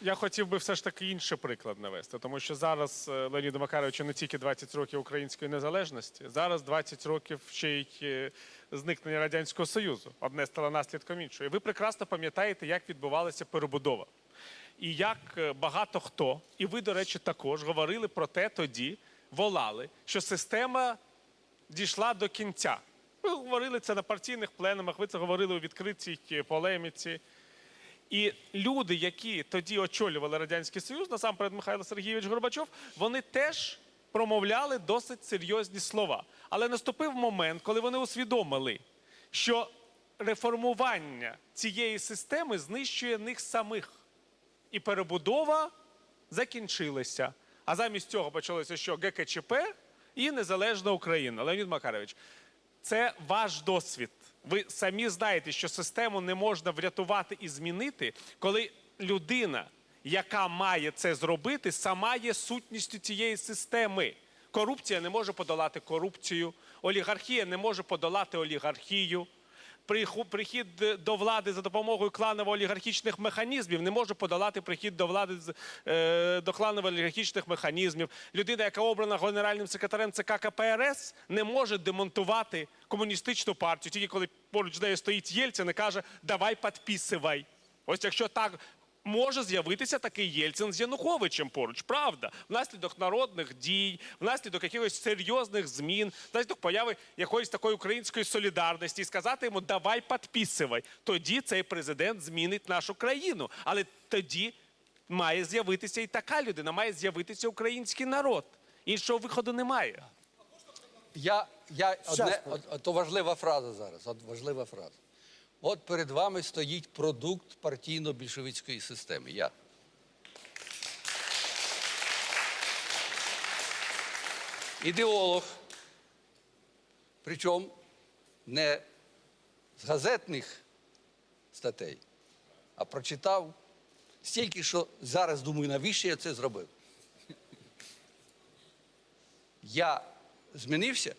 Я хотів би все ж таки інший приклад навести, тому що зараз е, Леоніду Макаровичу не тільки 20 років української незалежності, зараз 20 років ще й е, зникнення радянського союзу. Одне стало наслідком іншого. І ви прекрасно пам'ятаєте, як відбувалася перебудова. І як е, багато хто, і ви, до речі, також говорили про те тоді, волали, що система дійшла до кінця. Ви говорили це на партійних пленумах, ви це говорили у відкритій полеміці. І люди, які тоді очолювали Радянський Союз, насамперед Михайло Сергійович Горбачов, вони теж промовляли досить серйозні слова. Але наступив момент, коли вони усвідомили, що реформування цієї системи знищує них самих. І перебудова закінчилася. А замість цього почалося що ГКЧП і Незалежна Україна. Леонід Макарович, це ваш досвід. Ви самі знаєте, що систему не можна врятувати і змінити, коли людина, яка має це зробити, сама є сутністю цієї системи. Корупція не може подолати корупцію, олігархія не може подолати олігархію. Прихід до влади за допомогою кланово-олігархічних механізмів не може подолати прихід до влади е, до кланово-олігархічних механізмів. Людина, яка обрана генеральним секретарем ЦК КПРС, не може демонтувати комуністичну партію. Тільки коли поруч з нею стоїть Єльцин і каже, давай підписувай. Ось якщо так може з'явитися такий Єльцин з Януковичем поруч, правда, внаслідок народних дій, внаслідок якихось серйозних змін, внаслідок появи якоїсь такої української солідарності і сказати йому давай підписувай. Тоді цей президент змінить нашу країну. Але тоді має з'явитися і така людина, має з'явитися український народ. Іншого виходу немає. Я, я одне, от, от, то важлива фраза зараз. От важлива фраза. От перед вами стоїть продукт партійно-більшовицької системи. Я. Ідеолог. Причому не з газетних статей, а прочитав стільки, що зараз думаю, навіщо я це зробив. Я змінився.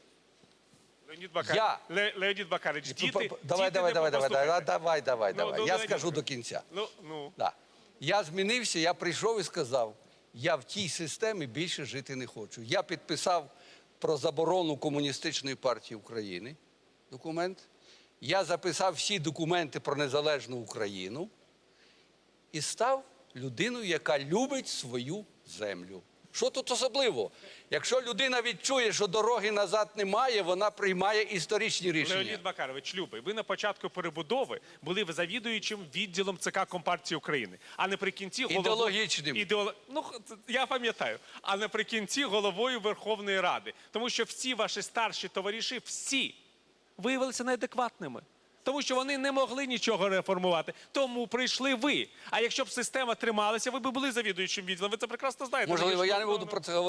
Леонід Бакар... Я- Ле... Леонід Бакарич, діти, Давай, діти давай, давай, давай, давай, давай, давай, Ну, давай. ну, Я Леонід скажу до кінця. Ну, ну. Да. Я змінився, я прийшов і сказав, я в тій системі більше жити не хочу. Я підписав про заборону комуністичної партії України документ. Я записав всі документи про незалежну Україну і став людиною, яка любить свою землю. Що тут особливо? Якщо людина відчує, що дороги назад немає, вона приймає історичні рішення. Леонід Макарович, любий, ви на початку перебудови були завідуючим відділом ЦК Компартії України, а наприкінці головою... Ідеологічним. Ідеоло... Ну, я пам'ятаю. А наприкінці головою Верховної Ради. Тому що всі ваші старші товариші, всі виявилися неадекватними. Тому що вони не могли нічого реформувати. Тому прийшли ви. А якщо б система трималася, ви б були завідуючим відділом. Ви це прекрасно знаєте. Можливо, я не буду про це говорити.